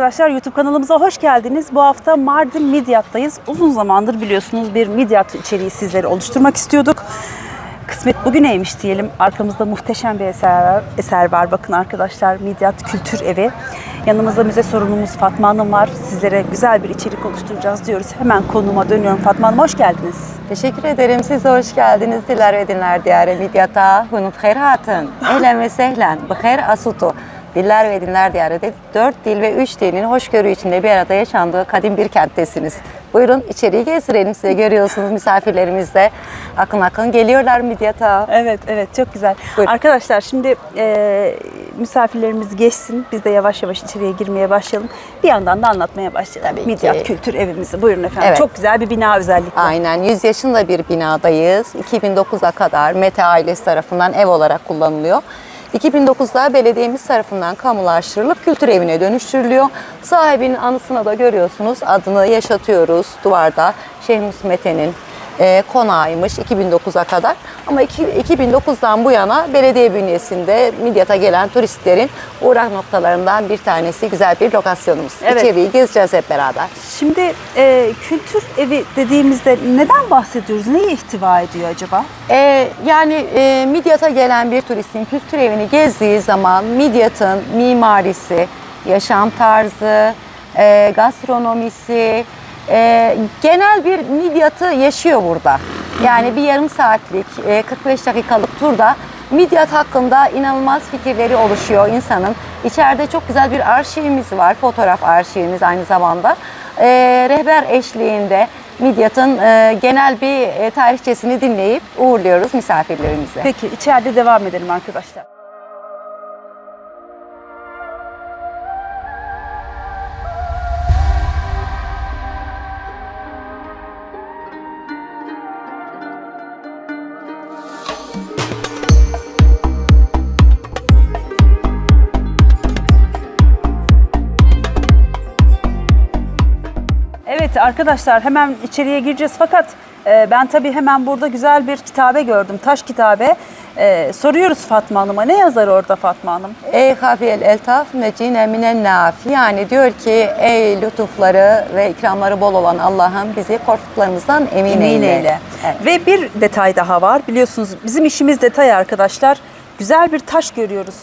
arkadaşlar YouTube kanalımıza hoş geldiniz. Bu hafta Mardin Midyat'tayız. Uzun zamandır biliyorsunuz bir Midyat içeriği sizlere oluşturmak istiyorduk. Kısmet bugüneymiş diyelim. Arkamızda muhteşem bir eser var. Eser var. Bakın arkadaşlar Midyat Kültür Evi. Yanımızda müze sorumlumuz Fatma Hanım var. Sizlere güzel bir içerik oluşturacağız diyoruz. Hemen konuma dönüyorum. Fatma Hanım hoş geldiniz. Teşekkür ederim. Siz de hoş geldiniz. Diler ve dinler diyarı Midyat'a. Hunut hayratın. Ehlen ve sehlen. Bıkhair asutu. Diller ve dinler diyarı de dört dil ve üç dinin hoşgörü içinde bir arada yaşandığı kadim bir kenttesiniz. Buyurun içeriği gezdirelim size. Görüyorsunuz misafirlerimiz de akın akın geliyorlar Midyat'a. Evet, evet çok güzel. Buyurun. Arkadaşlar şimdi e, misafirlerimiz geçsin. Biz de yavaş yavaş içeriye girmeye başlayalım. Bir yandan da anlatmaya başlayalım. Tabii Midyat ki. Kültür Evimizi. Buyurun efendim. Evet. Çok güzel bir bina özellikle. Aynen 100 yaşında bir binadayız. 2009'a kadar Mete ailesi tarafından ev olarak kullanılıyor. 2009'da belediyemiz tarafından kamulaştırılıp kültür evine dönüştürülüyor. Sahibinin anısına da görüyorsunuz adını yaşatıyoruz duvarda. Şeyh Mus Mete'nin e, konağıymış 2009'a kadar. Ama iki- 2009'dan bu yana belediye bünyesinde Midyat'a gelen turistlerin uğrak noktalarından bir tanesi güzel bir lokasyonumuz. Evet. İçeriği gezeceğiz hep beraber. Şimdi e, kültür evi dediğimizde neden bahsediyoruz? Neyi ihtiva ediyor acaba? Ee, yani e, Midyat'a gelen bir turistin kültür evini gezdiği zaman Midyat'ın mimarisi, yaşam tarzı, e, gastronomisi, e, genel bir Midyat'ı yaşıyor burada. Yani bir yarım saatlik, e, 45 dakikalık turda Midyat hakkında inanılmaz fikirleri oluşuyor insanın. İçeride çok güzel bir arşivimiz var, fotoğraf arşivimiz aynı zamanda. E, rehber eşliğinde Midyat'ın e, genel bir e, tarihçesini dinleyip uğurluyoruz misafirlerimizi. Peki içeride devam edelim arkadaşlar. Arkadaşlar hemen içeriye gireceğiz fakat e, ben tabii hemen burada güzel bir kitabe gördüm. Taş kitabe. E, soruyoruz Fatma Hanım'a. Ne yazar orada Fatma Hanım? Ey hafiyel eltaf necine minen naf. Yani diyor ki ey lütufları ve ikramları bol olan Allah'ım bizi korktuklarımızdan emin, Emin eyle. eyle. Evet. Ve bir detay daha var. Biliyorsunuz bizim işimiz detay arkadaşlar. Güzel bir taş görüyoruz.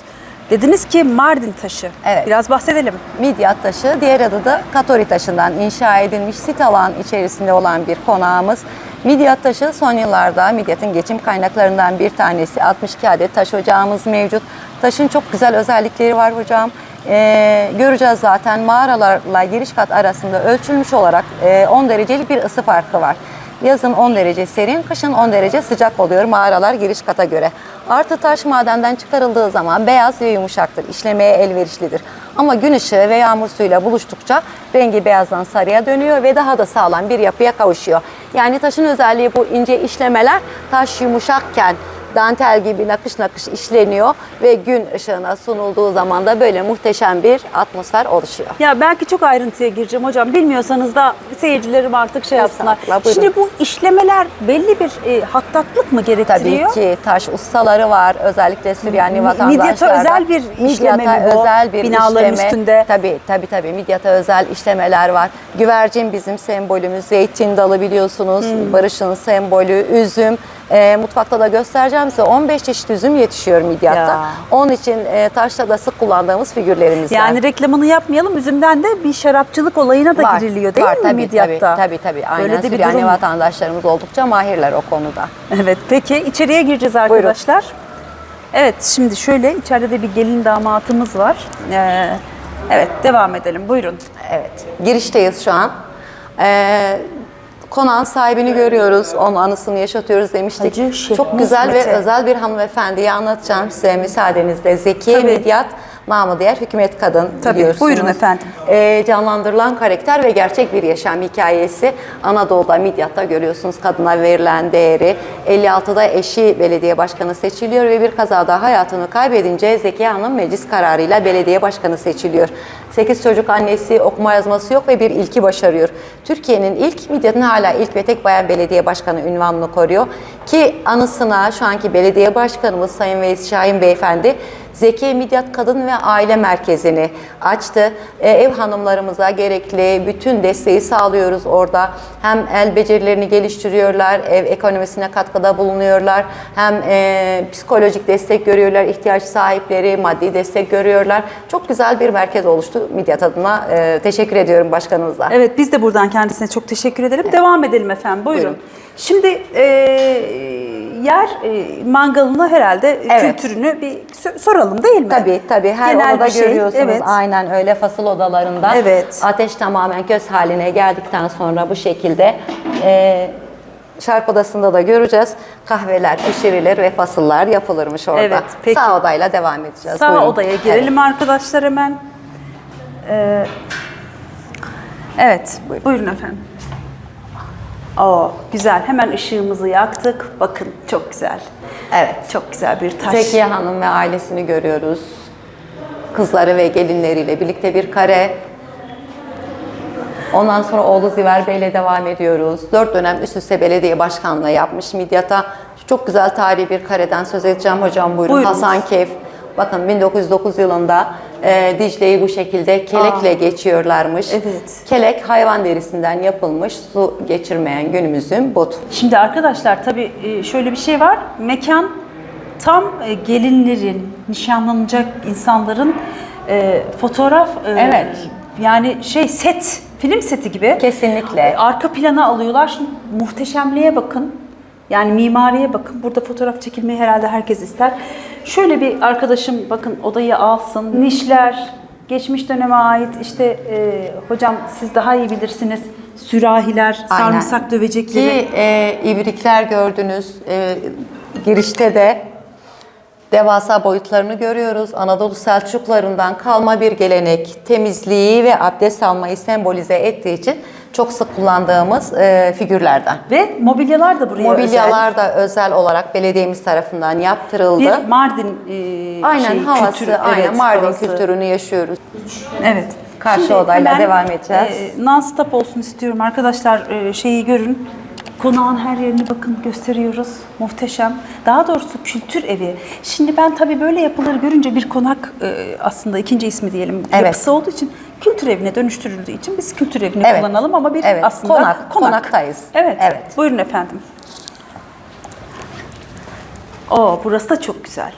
Dediniz ki Mardin taşı. Evet. Biraz bahsedelim. Midyat taşı, diğer adı da Katori taşından inşa edilmiş sit alan içerisinde olan bir konağımız. Midyat taşı son yıllarda Midyat'ın geçim kaynaklarından bir tanesi. 62 adet taş ocağımız mevcut. Taşın çok güzel özellikleri var hocam. Ee, göreceğiz zaten mağaralarla giriş kat arasında ölçülmüş olarak e, 10 derecelik bir ısı farkı var. Yazın 10 derece serin, kışın 10 derece sıcak oluyor mağaralar giriş kata göre. Artı taş madenden çıkarıldığı zaman beyaz ve yumuşaktır, işlemeye elverişlidir. Ama gün ışığı ve yağmur suyuyla buluştukça rengi beyazdan sarıya dönüyor ve daha da sağlam bir yapıya kavuşuyor. Yani taşın özelliği bu ince işlemeler taş yumuşakken dantel gibi nakış nakış işleniyor ve gün ışığına sunulduğu zaman da böyle muhteşem bir atmosfer oluşuyor. Ya belki çok ayrıntıya gireceğim hocam. Bilmiyorsanız da seyircilerim artık şey yapsınlar. Buyurun. Şimdi bu işlemeler belli bir e, hattatlık mı Tabii gerektiriyor? ki taş ustaları var. Özellikle Süryani vatandaşlar. Midyat'a özel bir işleme mi bu? özel bir Binaların işleme. üstünde. Tabii tabii tabii. Midyat'a özel işlemeler var. Güvercin bizim sembolümüz. Zeytin dalı biliyorsunuz. Hmm. Barış'ın sembolü. Üzüm. Ee, mutfakta da göstereceğim size. 15 çeşit üzüm yetişiyor Midyat'ta. Ya. Onun için e, taşta da sık kullandığımız figürlerimiz var. Yani reklamını yapmayalım. Üzümden de bir şarapçılık olayına da Var, giriliyor değil var, mi tabii, Midyat'ta? Tabii tabii. tabii. Aynen. Öyle de bir durum. vatandaşlarımız oldukça mahirler o konuda. Evet peki içeriye gireceğiz arkadaşlar. Evet şimdi şöyle içeride de bir gelin damatımız var. Ee, evet devam edelim buyurun. Evet, girişteyiz şu an. Ee, konağın sahibini görüyoruz, onun anısını yaşatıyoruz demiştik. Hacı Şeyh Çok güzel Mete. ve özel bir hanımefendiyi anlatacağım size müsaadenizle. Zekiye Tabii. Midyat, namı diğer hükümet kadın Tabii, biliyorsunuz. buyurun efendim. Ee, canlandırılan karakter ve gerçek bir yaşam hikayesi. Anadolu'da Midyat'ta görüyorsunuz kadına verilen değeri. 56'da eşi belediye başkanı seçiliyor ve bir kazada hayatını kaybedince Zekiye Hanım meclis kararıyla belediye başkanı seçiliyor. 8 çocuk annesi okuma yazması yok ve bir ilki başarıyor. Türkiye'nin ilk Midyat'ın hala ilk ve tek bayan belediye başkanı ünvanını koruyor. Ki anısına şu anki belediye başkanımız Sayın Veys Şahin Beyefendi Zeki Midyat Kadın ve Aile Merkezi'ni açtı. E, ev hanımlarımıza gerekli bütün desteği sağlıyoruz orada. Hem el becerilerini geliştiriyorlar, ev ekonomisine katkıda bulunuyorlar. Hem e, psikolojik destek görüyorlar, ihtiyaç sahipleri maddi destek görüyorlar. Çok güzel bir merkez oluştu Midyat adına. E, teşekkür ediyorum başkanımıza. Evet biz de buradan kendisine çok teşekkür ederim. Devam edelim efendim. Buyurun. Buyurun. Şimdi e, yer e, mangalını herhalde Evet. kültürünü bir soralım değil mi? Tabii tabii her Genel odada bir şey, görüyorsunuz evet. aynen öyle fasıl odalarında Evet. ateş tamamen köz haline geldikten sonra bu şekilde e, şarp odasında da göreceğiz kahveler pişirilir ve fasıllar yapılırmış orada. Evet, peki. Sağ odayla devam edeceğiz. Sağ Buyurun. odaya girelim arkadaşlar hemen. Ee, evet, buyurun. efendim. Oo, güzel. Hemen ışığımızı yaktık. Bakın çok güzel. Evet. Çok güzel bir taş. Zekiye Hanım ve ailesini görüyoruz. Kızları ve gelinleriyle birlikte bir kare. Ondan sonra oğlu Ziver Bey'le devam ediyoruz. Dört dönem üst üste belediye başkanlığı yapmış Midyat'a. Çok güzel tarihi bir kareden söz edeceğim hocam buyurun. Buyurunuz. Hasan Keyf. Bakın 1909 yılında e, Dicle'yi bu şekilde kelekle Aa. geçiyorlarmış. Evet. Kelek hayvan derisinden yapılmış su geçirmeyen günümüzün botu. Şimdi arkadaşlar tabii e, şöyle bir şey var. Mekan tam e, gelinlerin, nişanlanacak insanların e, fotoğraf e, Evet. yani şey set, film seti gibi. Kesinlikle. E, Arka plana alıyorlar. Şimdi muhteşemliğe bakın. Yani mimariye bakın. Burada fotoğraf çekilmeyi herhalde herkes ister. Şöyle bir arkadaşım bakın odayı alsın. Nişler, geçmiş döneme ait işte e, hocam siz daha iyi bilirsiniz. Sürahiler, Aynen. sarımsak dövecekleri. Ki e, ibrikler gördünüz. E, girişte de devasa boyutlarını görüyoruz. Anadolu Selçuklarından kalma bir gelenek, temizliği ve abdest almayı sembolize ettiği için çok sık kullandığımız e, figürlerden. Ve mobilyalar da buraya Mobilyalar da özel olarak belediyemiz tarafından özel. yaptırıldı. Bir Mardin e, aynen şey, havası, kültürü, aynen evet, Mardin havası. kültürünü yaşıyoruz. Evet. Karşı odayla devam edeceğiz. E, non-stop olsun istiyorum arkadaşlar e, şeyi görün. Konağın her yerini bakın gösteriyoruz. Muhteşem. Daha doğrusu kültür evi. Şimdi ben tabii böyle yapıları görünce bir konak e, aslında ikinci ismi diyelim Evet. yapısı olduğu için kültür evine dönüştürüldüğü için biz kültür evini Evet. kullanalım ama bir Evet, aslında konak, konaktayız. Evet. Evet. Buyurun efendim. Oo burası da çok güzel.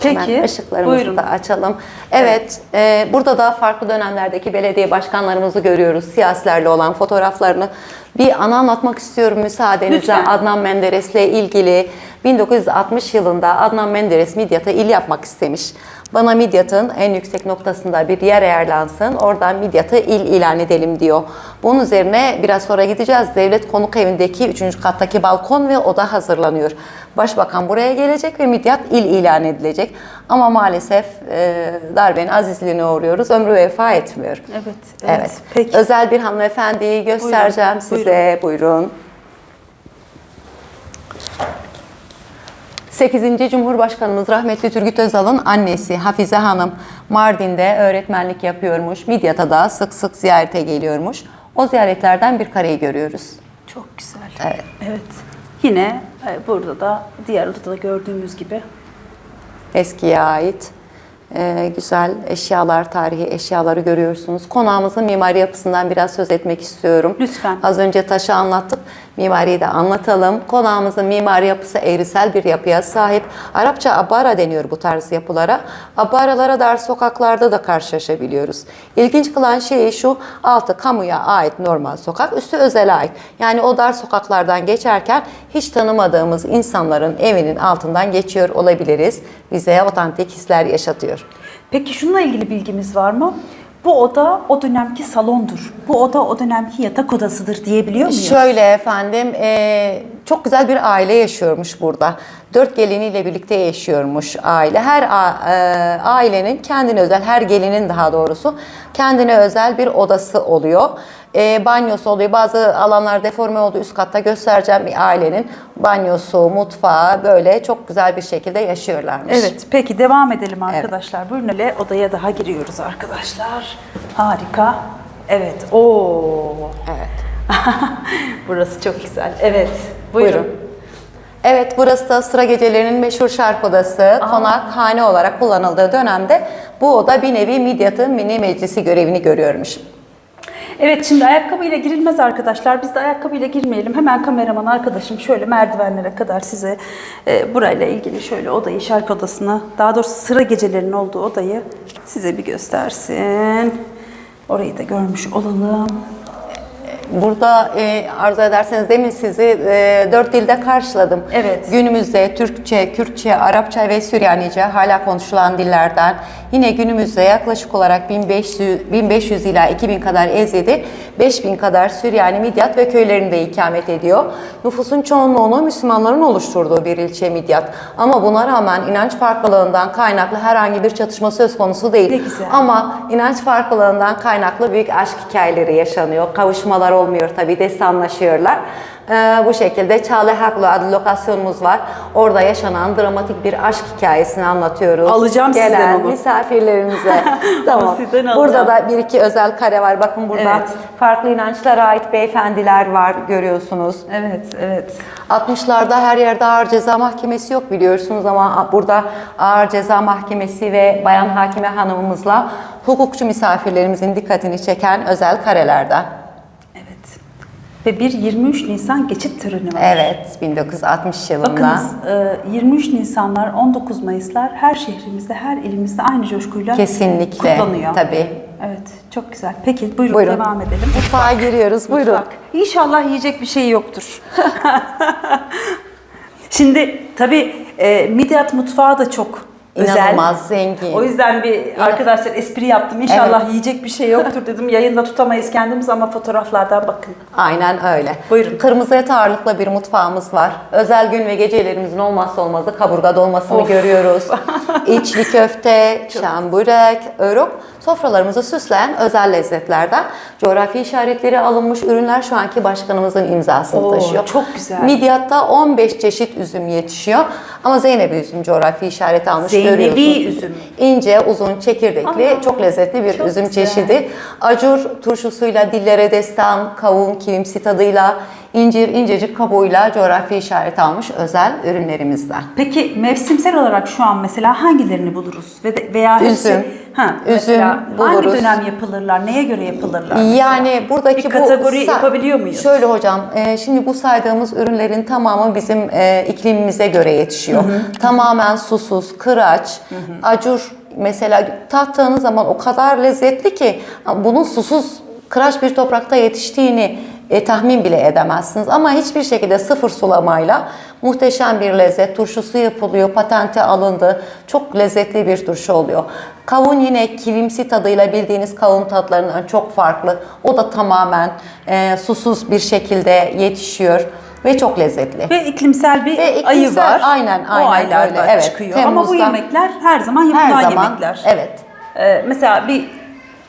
Peki. Hemen ışıklarımızı buyurun. da açalım. Evet, e, burada da farklı dönemlerdeki belediye başkanlarımızı görüyoruz. Siyasilerle olan fotoğraflarını. Bir ana anlatmak istiyorum müsaadenizle. Lütfen. Adnan Menderes'le ilgili 1960 yılında Adnan Menderes Midyat'a il yapmak istemiş. Bana Midyat'ın en yüksek noktasında bir yer ayarlansın, oradan Midyat'ı il ilan edelim diyor. Bunun üzerine biraz sonra gideceğiz. Devlet konuk evindeki 3. kattaki balkon ve oda hazırlanıyor. Başbakan buraya gelecek ve Midyat il ilan edilecek. Ama maalesef e, darbenin azizliğine uğruyoruz. Ömrü vefa etmiyor. Evet, evet. Peki. Özel bir hanımefendiyi göstereceğim Buyurun, size. Buyurun. 8. Cumhurbaşkanımız rahmetli Turgut Özal'ın annesi Hafize Hanım Mardin'de öğretmenlik yapıyormuş. Midyat'a da sık sık ziyarete geliyormuş. O ziyaretlerden bir kareyi görüyoruz. Çok güzel. Evet. Evet. Yine e, burada da diğer odada gördüğümüz gibi Eskiye ait e, güzel eşyalar, tarihi eşyaları görüyorsunuz. Konağımızın mimari yapısından biraz söz etmek istiyorum. Lütfen. Az önce taşı anlattık. Mimariyi de anlatalım. Konağımızın mimari yapısı eğrisel bir yapıya sahip. Arapça abara deniyor bu tarz yapılara. Abaralara dar sokaklarda da karşılaşabiliyoruz. İlginç kılan şey şu, altı kamuya ait normal sokak, üstü özele ait. Yani o dar sokaklardan geçerken hiç tanımadığımız insanların evinin altından geçiyor olabiliriz. Bize otantik hisler yaşatıyor. Peki şununla ilgili bilgimiz var mı? Bu oda o dönemki salondur. Bu oda o dönemki yatak odasıdır diyebiliyor muyuz? Şöyle efendim, e, çok güzel bir aile yaşıyormuş burada. Dört geliniyle birlikte yaşıyormuş aile. Her a- e, ailenin kendine özel, her gelinin daha doğrusu kendine özel bir odası oluyor. E, banyosu oluyor. Bazı alanlar deforme oldu. Üst katta göstereceğim bir ailenin banyosu, mutfağı böyle çok güzel bir şekilde yaşıyorlarmış. Evet, peki devam edelim arkadaşlar. Buyurun hele odaya daha giriyoruz arkadaşlar. Harika. Evet. Oo. Evet. Burası çok güzel. Evet. Buyurun. Buyurun. Evet, burası da sıra gecelerinin meşhur şark odası. Konak hane olarak kullanıldığı dönemde bu oda bir nevi Midyat'ın mini meclisi görevini görüyormuş. Evet şimdi ayakkabıyla girilmez arkadaşlar. Biz de ayakkabıyla girmeyelim. Hemen kameraman arkadaşım şöyle merdivenlere kadar size e, burayla ilgili şöyle odayı, şark odasını, daha doğrusu sıra gecelerinin olduğu odayı size bir göstersin. Orayı da görmüş olalım. Burada e, arzu ederseniz demin sizi e, dört dilde karşıladım. Evet. Günümüzde Türkçe, Kürtçe, Arapça ve Süryanice hala konuşulan dillerden yine günümüzde yaklaşık olarak 1500, 1500 ila 2000 kadar Ezidi, 5000 kadar Süryani, Midyat ve köylerinde ikamet ediyor. Nüfusun çoğunluğunu Müslümanların oluşturduğu bir ilçe Midyat. Ama buna rağmen inanç farklılığından kaynaklı herhangi bir çatışma söz konusu değil. Ne güzel. Ama inanç farklılığından kaynaklı büyük aşk hikayeleri yaşanıyor. Kavuşmalar olmuyor tabii, destanlaşıyorlar. Ee, bu şekilde Çağlı Haklı adlı lokasyonumuz var. Orada yaşanan dramatik bir aşk hikayesini anlatıyoruz. Alacağım sizden Gelen onu. misafirlerimize. tamam. sizden. Burada da bir iki özel kare var. Bakın burada Evet. farklı inançlara ait beyefendiler var görüyorsunuz. Evet, evet. 60'larda her yerde ağır ceza mahkemesi yok biliyorsunuz ama burada ağır ceza mahkemesi ve bayan hakime hanımımızla hukukçu misafirlerimizin dikkatini çeken özel karelerden. Ve bir 23 Nisan geçit töreni var. Evet, 1960 yılında. Bakınız e, 23 Nisanlar, 19 Mayıslar her şehrimizde, her ilimizde aynı coşkuyla Kesinlikle. kutlanıyor. Tabii. Evet, çok güzel. Peki buyurun, Buyurun. devam edelim. Mutfağa giriyoruz. Buyurun. Mutfak. İnşallah yiyecek bir şey yoktur. Şimdi tabii e, Midyat mutfağı da çok özel. İnanılmaz zengin. O yüzden bir arkadaşlar espri yaptım. İnşallah yiyecek bir şey yoktur dedim. Yayında tutamayız kendimiz ama fotoğraflardan bakın. Aynen öyle. Buyurun. Kırmızı et ağırlıklı bir mutfağımız var. Özel gün ve gecelerimizin olmazsa olmazı kaburga dolmasını Of. görüyoruz. İçli köfte, şam börek, örük. Sofralarımızı süsleyen özel lezzetlerden coğrafi işaretleri alınmış ürünler şu anki başkanımızın imzasını Oo, taşıyor. çok güzel. Midyat'ta 15 çeşit üzüm yetişiyor. Ama Zeynep üzüm coğrafi işareti almış Zeynebi görüyorsunuz. üzüm. İnce, uzun, çekirdekli, Aa, çok lezzetli bir çok üzüm güzel. çeşidi. Acur turşusuyla, dillere destan, kavun, kilimsi tadıyla, incir, incecik kabuğuyla coğrafi işaret almış özel ürünlerimizden. Peki mevsimsel olarak şu an mesela hangilerini buluruz? Ve de- veya hepsi, Üzüm. ha, Üzüm mesela Hangi buluruz. dönem yapılırlar? Neye göre yapılırlar? Yani buradaki Bir kategori bu yapabiliyor muyuz? Şöyle hocam, e, şimdi bu saydığımız ürünlerin tamamı bizim e, iklimimize göre yetişiyor. Tamamen susuz, kıraç, acur mesela tattığınız zaman o kadar lezzetli ki bunun susuz, kıraç bir toprakta yetiştiğini e, tahmin bile edemezsiniz. Ama hiçbir şekilde sıfır sulamayla muhteşem bir lezzet. Turşusu yapılıyor, patente alındı. Çok lezzetli bir turşu oluyor. Kavun yine kilimsi tadıyla bildiğiniz kavun tatlarından çok farklı. O da tamamen e, susuz bir şekilde yetişiyor ve çok lezzetli. Ve iklimsel bir Ve ayı iklimsel, var. aynen, aynen o aylarda öyle. Evet, çıkıyor. Ama bu yemekler her zaman yapılan Her zaman, yemekler. evet. Ee, mesela bir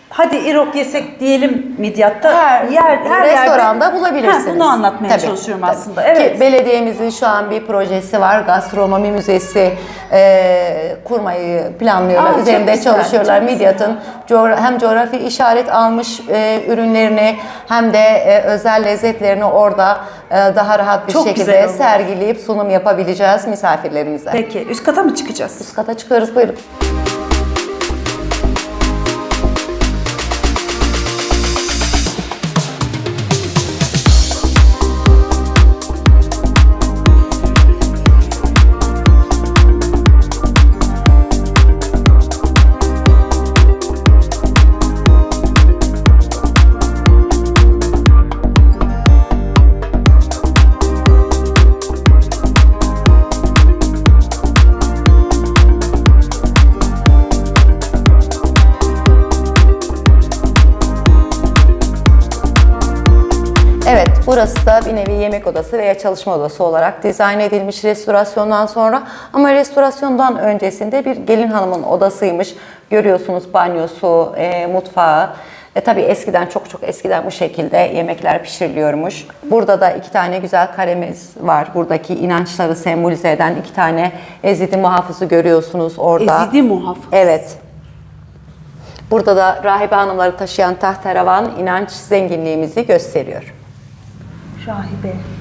hadi irok yesek diyelim Midyat'ta Her, yer her restoranda yerde, bulabilirsiniz. Ha, bunu anlatmaya Tabii, çalışıyorum tabii. aslında. Evet. Ki belediyemizin şu an bir projesi var. Gastronomi müzesi e, kurmayı planlıyorlar. Aa, Üzerinde güzel, çalışıyorlar. Midyat'ın coğra- hem coğrafi işaret almış e, ürünlerini hem de e, özel lezzetlerini orada e, daha rahat bir Çok şekilde sergileyip sunum yapabileceğiz misafirlerimize. Peki üst kata mı çıkacağız? Üst kata çıkıyoruz. Buyurun. Odası veya çalışma odası olarak dizayn edilmiş restorasyondan sonra. Ama restorasyondan öncesinde bir gelin hanımın odasıymış. Görüyorsunuz banyosu, e, mutfağı. E, tabii eskiden çok çok eskiden bu şekilde yemekler pişiriliyormuş. Burada da iki tane güzel karemiz var. Buradaki inançları sembolize eden iki tane ezidi muhafızı görüyorsunuz orada. Ezidi muhafız. Evet. Burada da rahibe hanımları taşıyan tahteravan inanç zenginliğimizi gösteriyor. Rahibe.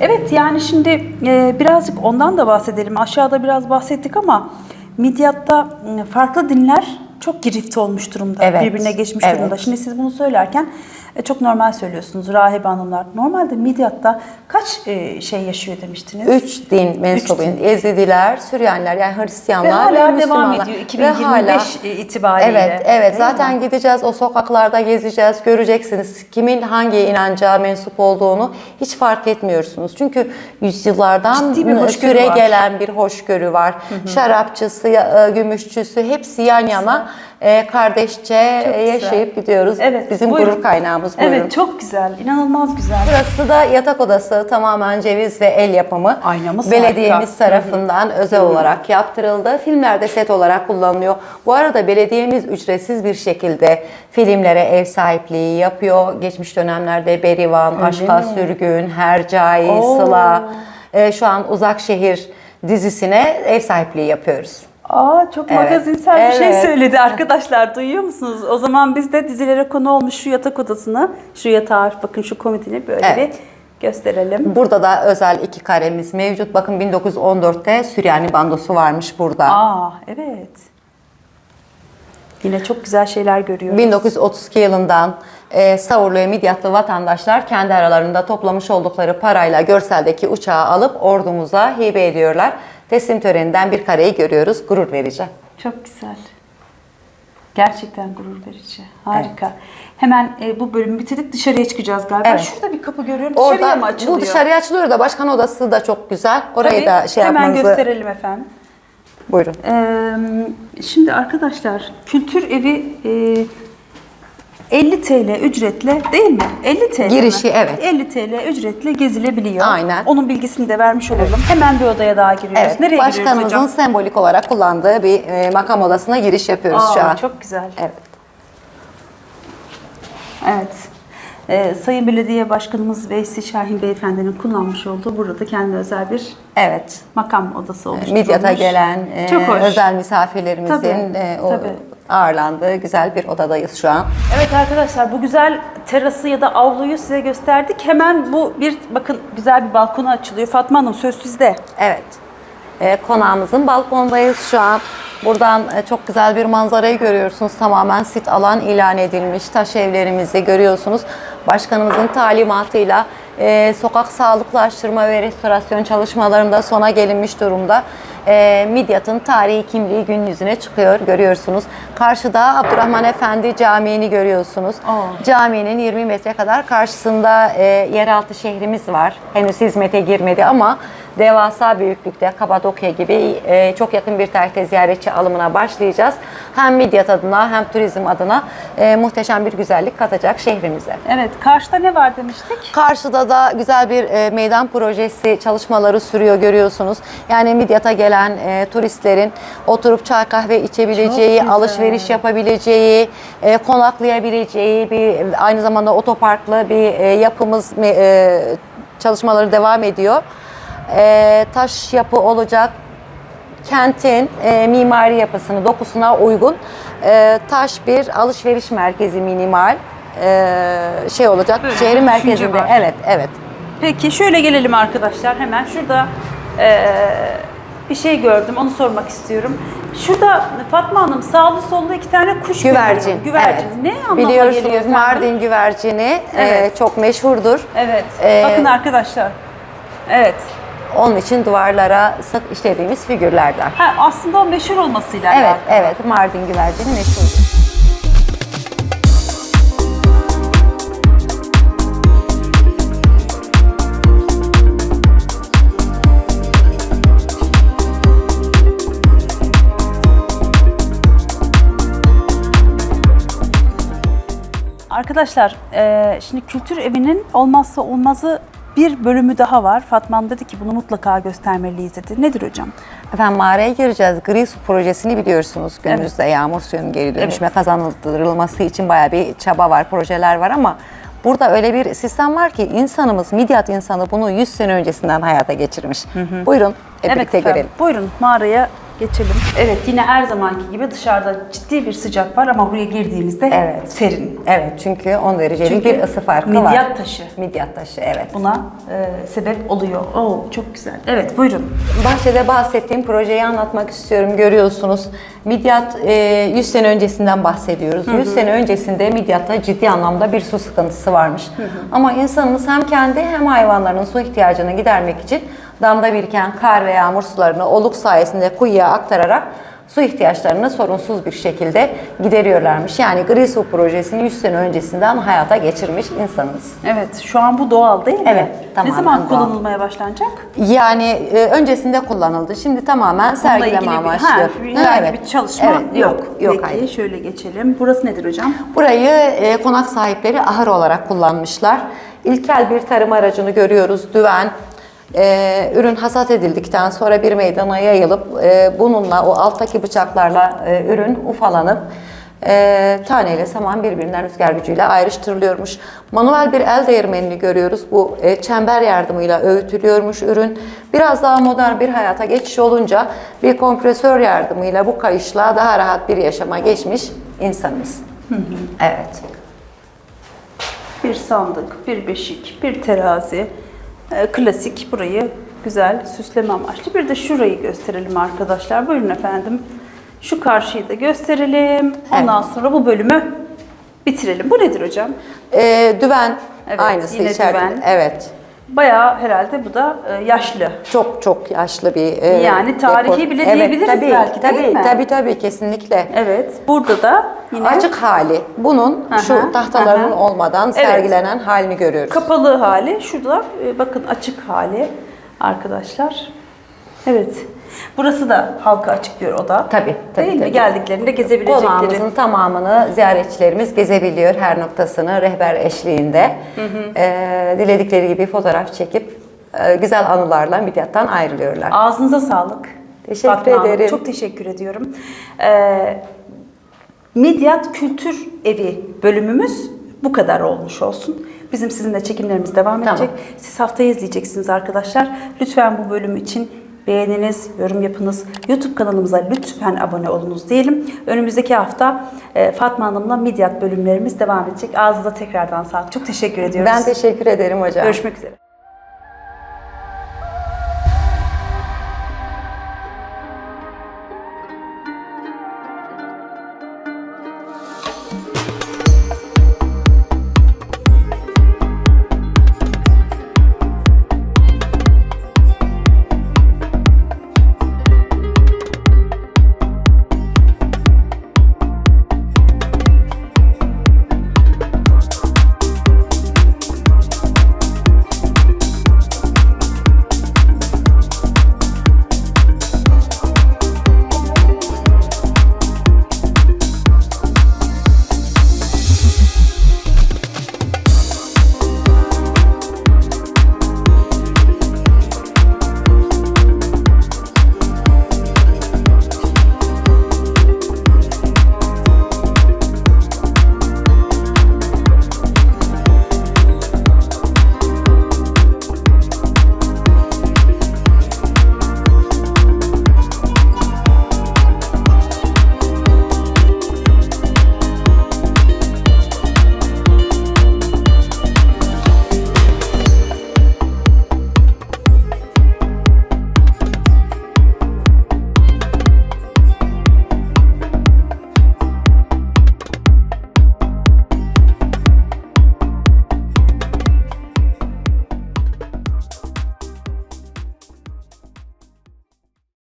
Evet yani şimdi e, birazcık ondan da bahsedelim. Aşağıda biraz bahsettik ama Midyat'ta e, farklı dinler çok girift olmuş durumda. Evet, Birbirine geçmiş evet. durumda. Şimdi siz bunu söylerken e, çok normal söylüyorsunuz rahibe hanımlar. Normalde Midyat'ta kaç e, şey yaşıyor demiştiniz? Üç din mensubu. din. Ezidiler, Süryaniler yani Hristiyanlar Ve hala devam Müslümanlar. ediyor, Ve 2025 hala- itibariyle. Evet, evet. Zaten mi? gideceğiz o sokaklarda gezeceğiz, göreceksiniz kimin hangi inanca mensup olduğunu hiç fark etmiyorsunuz. Çünkü yüzyıllardan süre var. gelen bir hoşgörü var. Şarapçısı, ya- e, gümüşçüsü hepsi yan yana e, kardeşçe Çok e, güzel. yaşayıp gidiyoruz. Evet, Bizim buyurun. gurur kaynağımız buyurun. Evet çok güzel, inanılmaz güzel. Burası da yatak odası tamamen ceviz ve el yapımı. Aynamız Belediyemiz harika. tarafından özel olarak yaptırıldı. Filmlerde set olarak kullanılıyor. Bu arada belediyemiz ücretsiz bir şekilde filmlere ev sahipliği yapıyor. Geçmiş dönemlerde Berivan, Aşka mi? Sürgün, Hercai, Oo. Sıla, e, şu an Uzak Şehir dizisine ev sahipliği yapıyoruz. Aa çok Evet, magazinsel bir şey evet. söyledi arkadaşlar duyuyor musunuz? O zaman biz de dizilere konu olmuş şu yatak odasını, şu yatağı bakın şu komodini böyle Evet. bir gösterelim. Burada da özel iki karemiz mevcut. Bakın 1914'te Süryani bandosu varmış burada. Aa evet. Yine çok güzel şeyler görüyoruz. 1932 yılından e, Savurlu ve Midyatlı vatandaşlar kendi aralarında toplamış oldukları parayla görseldeki uçağı alıp ordumuza hibe ediyorlar. Teslim töreninden bir kareyi görüyoruz. Gurur verici. Çok güzel. Gerçekten gurur verici. Harika. Hemen e, bu bölümü bitirdik dışarıya çıkacağız galiba. Evet. Şurada bir kapı görüyorum. Dışarıya Orada mı açılıyor? bu dışarıya açılıyor da başkan odası da çok güzel. Orayı Tabii, da şey hemen yapmanızı gösterelim efendim. buyurun. Ee, şimdi arkadaşlar kültür evi e, 50 TL ücretle değil mi? 50 TL mi? Girişi, evet. 50 TL ücretle gezilebiliyor. Aynen. Onun bilgisini de vermiş olalım. Hemen bir odaya daha giriyoruz. Evet, Nereye giriyoruz başkanımızın hocam? sembolik olarak kullandığı bir e, makam odasına giriş yapıyoruz Aa, şu an. Çok güzel. Evet. Evet. Ee, Sayın Belediye Başkanımız Veysi Şahin Beyefendi'nin kullanmış olduğu burada kendi özel bir Evet. makam odası oluşturulmuş. Midyat'a gelen e, Çok hoş. özel misafirlerimizin Tabii, e, o, tabii. ağırlandığı güzel bir odadayız şu an. Evet arkadaşlar bu güzel terası ya da avluyu size gösterdik. Hemen bu bir bakın güzel bir balkona açılıyor. Fatma Hanım söz sizde. Evet. E, konağımızın balkondayız şu an. Buradan e, çok güzel bir manzarayı görüyorsunuz. Tamamen sit alan ilan edilmiş. Taş evlerimizi görüyorsunuz. Başkanımızın talimatıyla e, sokak sağlıklaştırma ve restorasyon çalışmalarında sona gelinmiş durumda. E, Midyat'ın tarihi kimliği gün yüzüne çıkıyor görüyorsunuz. Karşıda Abdurrahman Efendi Camii'ni görüyorsunuz. Aa. Caminin 20 metre kadar karşısında e, yeraltı şehrimiz var. Henüz hizmete girmedi ama devasa büyüklükte Kapadokya gibi e, çok yakın bir tarihte ziyaretçi alımına başlayacağız. Hem Midyat adına hem turizm adına e, muhteşem bir güzellik katacak şehrimize. Evet karşıda ne var demiştik? Karşıda da güzel bir e, meydan projesi çalışmaları sürüyor görüyorsunuz. Yani Midyat'a gelen e, turistlerin oturup çay kahve içebileceği, alışveriş yapabileceği, e, konaklayabileceği bir aynı zamanda otoparklı bir e, yapımız e, çalışmaları devam ediyor. E, taş yapı olacak, kentin e, mimari yapısını, dokusuna uygun e, taş bir alışveriş merkezi minimal e, şey olacak. Böyle şehrin merkezinde. var. Evet, evet. Peki şöyle gelelim arkadaşlar hemen şurada eee, bir şey gördüm onu sormak istiyorum. Şurada Fatma Hanım sağlı sollu iki tane kuş Güvercin. görüyorum. Güvercin. Evet. Ne anlama geliyor Biliyorsunuz efendim? Mardin güvercini e, Evet. çok meşhurdur. Evet. Ee, Bakın arkadaşlar. Evet. Onun için duvarlara sık işlediğimiz figürlerden. Ha, aslında o meşhur olmasıyla Evet, alakalı. evet. Mardin güvercini meşhurdur. Arkadaşlar eee, şimdi kültür evinin olmazsa olmazı bir bölümü daha var. Fatma Hanım dedi ki bunu mutlaka göstermeliyiz dedi. Nedir hocam? Efendim mağaraya gireceğiz. Gri su projesini biliyorsunuz. Günümüzde yağmur suyunun geri dönüşüme kazandırılması için bayağı bir çaba var, projeler var ama burada öyle bir sistem var ki insanımız, Midyat insanı bunu 100 sene öncesinden hayata geçirmiş. Buyurun hep birlikte efendim. görelim. Buyurun mağaraya Geçelim. Evet yine her zamanki gibi dışarıda ciddi bir sıcak var ama buraya girdiğimizde Evet. serin. Evet çünkü 10 derecelik Çünkü bir ısı farkı var. midyat taşı. Midyat taşı evet. Buna e, sebep oluyor. Oo çok güzel. Evet buyurun. Bahçede bahsettiğim projeyi anlatmak istiyorum. Görüyorsunuz Midyat e, 100 sene öncesinden bahsediyoruz. 100 sene öncesinde Midyat'ta ciddi anlamda bir su sıkıntısı varmış. Ama insanımız hem kendi hem hayvanların su ihtiyacını gidermek için damda biriken kar ve yağmur sularını oluk sayesinde kuyuya aktararak su ihtiyaçlarını sorunsuz bir şekilde gideriyorlarmış. Yani Gri Su projesini 100 sene öncesinden hayata geçirmiş insanımız. Evet şu an bu doğal değil mi? Evet, Ne tamamen zaman doğal. kullanılmaya başlanacak? Yani e, öncesinde kullanıldı. Şimdi tamamen sergileme amaçlı. ha, herhangi Evet. bir çalışma Evet, yok. Yok, Peki hayır. şöyle geçelim. Burası nedir hocam? Burayı e, konak sahipleri ahır olarak kullanmışlar. İlkel bir tarım aracını görüyoruz. Düven. E, ürün hasat edildikten sonra bir meydana yayılıp e, bununla o alttaki bıçaklarla e, ürün ufalanıp e, taneyle saman birbirinden rüzgar gücüyle ayrıştırılıyormuş. Manuel bir el değirmenini görüyoruz. Bu e, çember yardımıyla öğütülüyormuş ürün. Biraz daha modern bir hayata geçiş olunca bir kompresör yardımıyla bu kayışla daha rahat bir yaşama geçmiş insanımız. Evet. Bir sandık, bir beşik, bir terazi. Ee, klasik burayı güzel süsleme amaçlı. Bir de şurayı gösterelim arkadaşlar. Buyurun efendim. Şu karşıyı da gösterelim. Ondan sonra bu bölümü bitirelim. Bu nedir hocam? Ee, düven Evet, aynısı yine içeride. düven. Evet. Bayağı herhalde bu da e, yaşlı. Çok çok yaşlı bir e, Yani tarihi bile diyebiliriz tabii, belki, tabii, değil mi? Tabii tabii kesinlikle. Evet. Burada da yine Açık hali. Bunun Aha, şu tahtaların aha. olmadan Evet. sergilenen halini görüyoruz. kapalı hali. Şurada e, bakın açık hali arkadaşlar. Evet. Burası da halka açık bir oda. Tabii, tabii, Değil mi? tabii. Geldiklerinde gezebilecekleri. Konağımızın tamamını ziyaretçilerimiz gezebiliyor her noktasını rehber eşliğinde. Ee, diledikleri gibi fotoğraf çekip e, güzel anılarla Midyat'tan ayrılıyorlar. Ağzınıza sağlık. Teşekkür Fatma Hanım, ederim. Çok teşekkür ediyorum. Ee, Midyat Kültür Evi bölümümüz bu kadar olmuş olsun. Bizim sizinle çekimlerimiz devam Tamam. edecek. Siz haftaya izleyeceksiniz arkadaşlar. Lütfen bu bölüm için beğeniniz, yorum yapınız. YouTube kanalımıza lütfen abone olunuz diyelim. Önümüzdeki hafta e, Fatma Hanım'la Midyat bölümlerimiz devam edecek. Ağzınıza tekrardan sağlık. Çok teşekkür ediyoruz. Ben teşekkür ederim hocam. Görüşmek üzere.